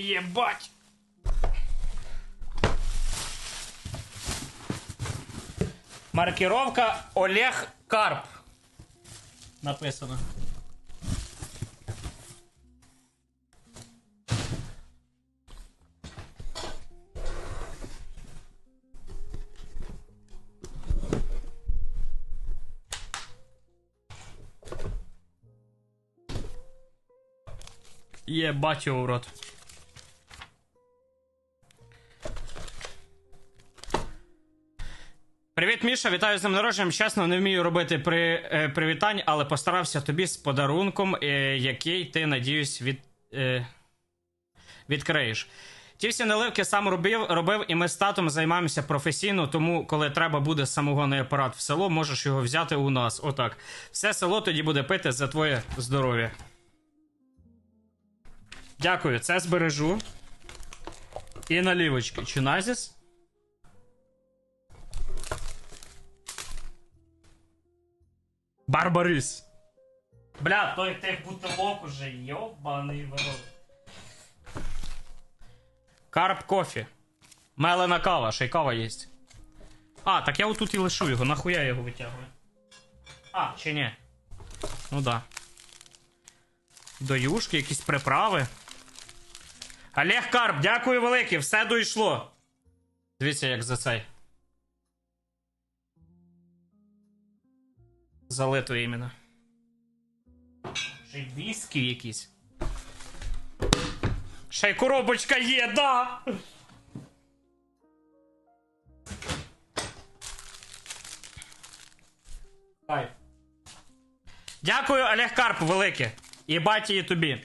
Єбать! Маркировка Олег Карп. Написано. Єбать його в рот. Привіт, Міша, вітаю з народженням. Чесно, не вмію робити при, е, привітань, але постарався тобі з подарунком, е, який ти, надіюсь, від, е, відкриєш. Ті всі наливки сам робив, робив, і ми з татом займаємося професійно, тому коли треба буде самогонний апарат в село, можеш його взяти у нас. Отак. Все село тоді буде пити за твоє здоров'я. Дякую, це збережу. І налівочки. Чиназіс? Барбарис. Бля, той тих бутилок уже, йобаний ворот. Карп кофі. Мелена кава, ще й кава є. А, так я отут і лишу його, нахуя я його витягую. А, чи ні? Ну да. До юшки, якісь приправи. Олег Карп, дякую велике, все дійшло. Дивіться, як за цей. Залито іменно. Ще й віскі якісь. Ще й коробочка є, да! Кайф. Дякую, Олег Карп, велике. І баті і тобі.